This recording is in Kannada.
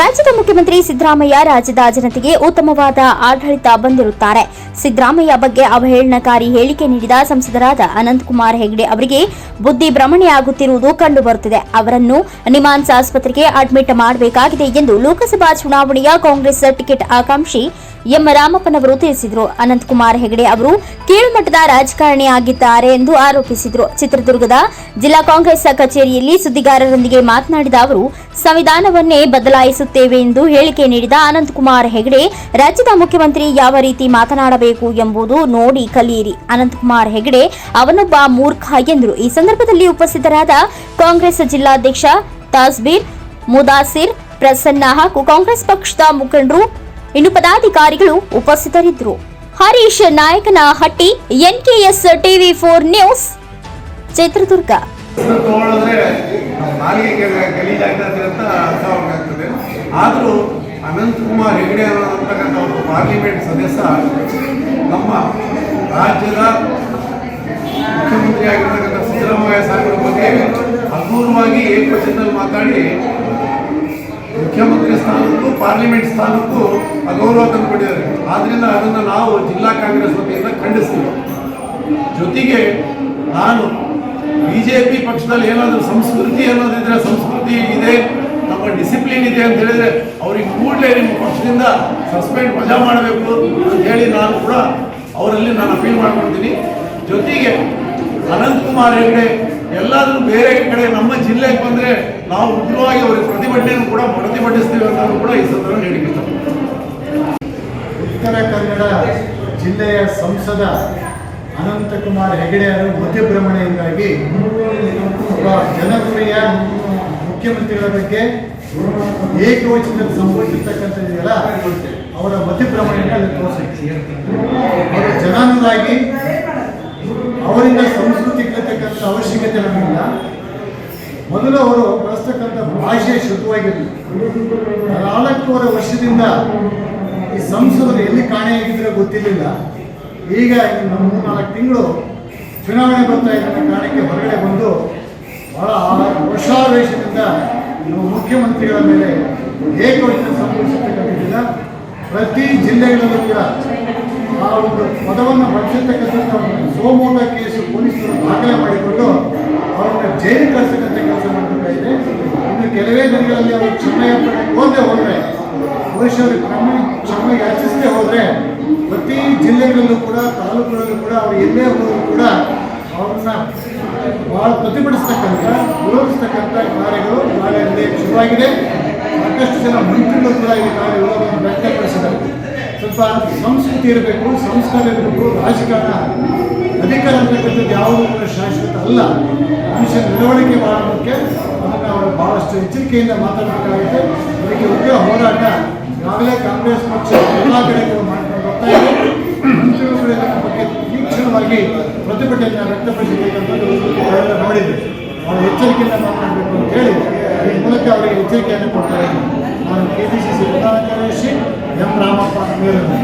ರಾಜ್ಯದ ಮುಖ್ಯಮಂತ್ರಿ ಸಿದ್ದರಾಮಯ್ಯ ರಾಜ್ಯದ ಜನತೆಗೆ ಉತ್ತಮವಾದ ಆಡಳಿತ ಬಂದಿರುತ್ತಾರೆ. ಸಿದ್ದರಾಮಯ್ಯ ಬಗ್ಗೆ ಅವಹೇಳನಕಾರಿ ಹೇಳಿಕೆ ನೀಡಿದ ಸಂಸದರಾದ ಅನಂತಕುಮಾರ್ ಹೆಗಡೆ ಅವರಿಗೆ ಬುದ್ಧಿ ಭ್ರಮಣೆಯಾಗುತ್ತಿರುವುದು ಕಂಡುಬರುತ್ತಿದೆ. ಅವರನ್ನು ನಿಮಾನ್ಸ್ ಆಸ್ಪತ್ರೆಗೆ ಅಡ್ಮಿಟ್ ಮಾಡಬೇಕಾಗಿದೆ ಎಂದು ಲೋಕಸಭಾ ಚುನಾವಣೆಯ ಕಾಂಗ್ರೆಸ್ ಟಿಕೆಟ್ ಆಕಾಂಕ್ಷಿ ಎಂ ರಾಮಪ್ಪನವರು ತಿಳಿಸಿದರು. ಅನಂತಕುಮಾರ್ ಹೆಗಡೆ ಅವರು ಕೀಳುಮಟ್ಟದ ರಾಜಕಾರಣಿ ಆಗಿದ್ದಾರೆ ಎಂದು ಆರೋಪಿಸಿದರು. ಚಿತ್ರದುರ್ಗದ ಜಿಲ್ಲಾ ಕಾಂಗ್ರೆಸ್ ಕಚೇರಿಯಲ್ಲಿ ಸುದ್ದಿಗಾರರೊಂದಿಗೆ ಮಾತನಾಡಿದ ಅವರು, ಸಂವಿಧಾನವನ್ನೇ ಬದಲಾಯಿಸುತ್ತೇವೆ ಎಂದು ಹೇಳಿಕೆ ನೀಡಿದ ಅನಂತಕುಮಾರ್ ಹೆಗಡೆ, ರಾಜ್ಯದ ಮುಖ್ಯಮಂತ್ರಿ ಯಾವ ರೀತಿ ಮಾತನಾಡಬೇಕು ಎಂಬುದು ನೋಡಿ ಕಲಿಯಿರಿ. ಅನಂತಕುಮಾರ್ ಹೆಗಡೆ ಅವನೊಬ್ಬ ಮೂರ್ಖ ಎಂದರು. ಈ ಸಂದರ್ಭದಲ್ಲಿ ಉಪಸ್ಥಿತರಾದ ಕಾಂಗ್ರೆಸ್ ಜಿಲ್ಲಾಧ್ಯಕ್ಷ ತಾಸ್ಬೀರ್, ಮುದಾಸಿರ್, ಪ್ರಸನ್ನ ಹಾಗೂ ಕಾಂಗ್ರೆಸ್ ಪಕ್ಷದ ಮುಖಂಡರು, ಇನ್ನು ಪದಾಧಿಕಾರಿಗಳು ಉಪಸ್ಥಿತರಿದ್ದರು. Harish Nayakanahatti, NKS TV four news, Chitradurga. ಹೆಸರು ತಗೊಳ್ಳೋದ್ರೆ ನಾಲಿಗೆ ಗಲೀಜಾಗ್ತದೆ ಅಂತ ಅರ್ಥ ಆಗ್ತದೆ. ಆದರೂ ಅನಂತಕುಮಾರ್ ಹೆಗಡೆ ಅಂತಕ್ಕಂಥ ಒಂದು ಪಾರ್ಲಿಮೆಂಟ್ ಸದಸ್ಯ ನಮ್ಮ ರಾಜ್ಯದ ಮುಖ್ಯಮಂತ್ರಿ ಆಗಿರ್ತಕ್ಕಂಥ ಸಿದ್ದರಾಮಯ್ಯ ಸಾಹೇಬರ ಬಗ್ಗೆ ಅಪೂರ್ವವಾಗಿ ಏಕವಚನದಲ್ಲಿ ಮಾತಾಡಿ ಮುಖ್ಯಮಂತ್ರಿ ಸ್ಥಾನಕ್ಕೂ ಪಾರ್ಲಿಮೆಂಟ್ ಸ್ಥಾನಕ್ಕೂ ಅಗೌರವ ತಂದುಕೊಂಡಿದ್ದಾರೆ ಆದ್ದರಿಂದ ಅದನ್ನು ನಾವು ಜಿಲ್ಲಾ ಕಾಂಗ್ರೆಸ್ ವತಿಯಿಂದ ಖಂಡಿಸ್ತೀವಿ. ಜೊತೆಗೆ ನಾನು ಬಿ ಜೆ ಪಿ ಪಕ್ಷದಲ್ಲಿ ಏನಾದರೂ ಸಂಸ್ಕೃತಿ ಅನ್ನೋದಿದ್ರೆ ಸಂಸ್ಕೃತಿ ಇದೆ, ನಮ್ಮ ಡಿಸಿಪ್ಲಿನ್ ಇದೆ ಅಂತ ಹೇಳಿದ್ರೆ ಅವ್ರಿಗೆ ಕೂಡಲೇ ನಿಮ್ಮ ಪಕ್ಷದಿಂದ ಸಸ್ಪೆಂಡ್ ವಜಾ ಮಾಡಬೇಕು ಅಂತ ಹೇಳಿ ನಾನು ಕೂಡ ಅವರಲ್ಲಿ ನಾನು ಅಪೀಲ್ ಮಾಡ್ಕೊಳ್ತೀನಿ ಜೊತೆಗೆ ಅನಂತಕುಮಾರ್ ಹೆಗಡೆ ಎಲ್ಲಾದರೂ ಬೇರೆ ಕಡೆ ನಮ್ಮ ಜಿಲ್ಲೆಗೆ ಬಂದರೆ ನಾವು ಉಗ್ರವಾಗಿ ಅವ್ರಿಗೆ ಪ್ರತಿಭಟನೆಯನ್ನು ಕೂಡ ಪ್ರತಿಭಟಿಸ್ತೀವಿ ಅನ್ನೋದು ಕೂಡ ಈ ಸಂದರ್ಭ ಹೇಳಿಕೆ ಉತ್ತರ ಕನ್ನಡ ಜಿಲ್ಲೆಯ ಸಂಸದ ಅನಂತಕುಮಾರ್ ಹೆಗಡೆ ಅವರು ಮಧ್ಯಭ್ರಮಣೆಯಿಂದಾಗಿ ಒಬ್ಬ ಜನಪ್ರಿಯ ಮುಖ್ಯಮಂತ್ರಿಗಳ ಬಗ್ಗೆ ಏಕವಚನದಲ್ಲಿ ಸಂಭವಿಸಿರ್ತಕ್ಕಂಥದ್ದೆಲ್ಲ ಅವರ ಮತಿ ಅಲ್ಲಿ ತೋರಿಸಿ ಅವರು ಜನಾನುರಾಗಿ ಅವರಿಂದ ಸಂಸ್ಕೃತಿ ಅವಶ್ಯಕತೆ ನಮಗಿಲ್ಲ ಮೊದಲು ಅವರು ಬಳಸ್ತಕ್ಕಂಥ ಭಾಷೆ ಶುದ್ಧವಾಗಿರಲಿ. ನಾಲ್ಕೂವರೆ ವರ್ಷದಿಂದ ಈ ಸಂಸದರು ಎಲ್ಲಿ ಕಾಣೆಯಾಗಿದ್ರೆ ಗೊತ್ತಿರಲಿಲ್ಲ. ಈಗ ಮೂರು ನಾಲ್ಕು ತಿಂಗಳು ಚುನಾವಣೆ ಬರ್ತಾ ಇದ್ದ ಕಾರಣಕ್ಕೆ ಹೊರಗಡೆ ಬಂದು ಬಹಳ ವರ್ಷಾವೇಶದಿಂದ ನಮ್ಮ ಮುಖ್ಯಮಂತ್ರಿಗಳ ಮೇಲೆ ಏಕವಚನ ಸಂಭವಿಸತಕ್ಕಂಥದ್ದಿಲ್ಲ ಪ್ರತಿ ಜಿಲ್ಲೆಗಳಲ್ಲೂ ಕೂಡ ಆ ಒಂದು ಪದವನ್ನು ಬಳಸಿರ್ತಕ್ಕಂಥ ಸೋಮೋಟ ಕೇಸು ಪೊಲೀಸರು ದಾಖಲೆ ಮಾಡಿಕೊಂಡು ಅವರನ್ನು ಜೈಲು ಕಳಿಸತಕ್ಕಂಥ ಕೆಲಸ ಮಾಡಬೇಕಾಗಿದೆ ಇನ್ನು ಕೆಲವೇ ದಿನಗಳಲ್ಲಿ ಅವರು ಕ್ಷಮೆ ಹೋದೆ ಹೋದರೆ ಬಹುಶಃ ಕಮ್ಮಿ ಕ್ಷಮೆ ಯಾಚಿಸದೆ ಹೋದರೆ ಪ್ರತಿ ಜಿಲ್ಲೆಗಳಲ್ಲೂ ಕೂಡ, ತಾಲೂಕುಗಳಲ್ಲೂ ಕೂಡ ಅವರು ಎಲ್ಲೇ ಹೋದರೂ ಅವ್ರನ್ನ ಭಾಳ ಪ್ರತಿಭಟಿಸ್ತಕ್ಕಂಥ, ವಿರೋಧಿಸ್ತಕ್ಕಂಥ ಕಾರ್ಯಗಳು ನಾಳೆ ನಡೆಯಕ್ಕೆ ಶುರುವಾಗಿದೆ. ಸಾಕಷ್ಟು ಜನ ಮಂತ್ರಿಗಳು ಕೂಡ ಈ ಕಾರ್ಯ ವಿರೋಧವನ್ನು ವ್ಯಕ್ತಪಡಿಸಿದ್ದಾರೆ. ಸ್ವಲ್ಪ ಸಂಸ್ಕೃತಿ ಇರಬೇಕು, ಸಂಸ್ಕಾರ ಇರಬೇಕು, ರಾಜಕಾರಣ ಅಧಿಕಾರ ಅಂತಕ್ಕಂಥದ್ದು ಯಾವುದೂ ಕೂಡ ಶಾಶ್ವತ ಅಲ್ಲ. ಮನುಷ್ಯ ನಡವಳಿಕೆ ಮಾಡೋದಕ್ಕೆ ಅದನ್ನು ಅವರು ಭಾಳಷ್ಟು ಎಚ್ಚರಿಕೆಯಿಂದ ಮಾತಾಡಬೇಕಾಗುತ್ತೆ. ಅದಕ್ಕೆ ಉಗ್ರ ಹೋರಾಟ ಈಗಾಗಲೇ ಕಾಂಗ್ರೆಸ್ ಪಕ್ಷ ಎಲ್ಲ ಕಡೆಗಳು ಮಾಡ್ಕೊಂಡು ಬರ್ತಾ ಇದೆ. ಮಂತ್ರಿಗಳು ಕೂಡ ಇದರ ಬಗ್ಗೆ ತೀಕ್ಷ್ಣವಾಗಿ ಪ್ರತಿಭಟನೆಯನ್ನು ವ್ಯಕ್ತಪಡಿಸಬೇಕಂತದ್ದು ನಾವೆಲ್ಲ ನೋಡಿದ್ವಿ ಅವರು ಎಚ್ಚರಿಕೆಯಿಂದ ಮಾತನಾಡಬೇಕು ಅಂತ ಹೇಳಿ ಈ ಮೂಲಕ ಅವರಿಗೆ ಎಚ್ಚರಿಕೆಯನ್ನು ಕೊಡ್ತಾ ಇದ್ದೀನಿ ನಾನು ಕೆ ಪಿ ಸಿ ಸಿ ಪ್ರಧಾನ ಕಾರ್ಯದರ್ಶಿ ಎಂ ರಾಮಪ್ಪ ಮೇಲನ್ನು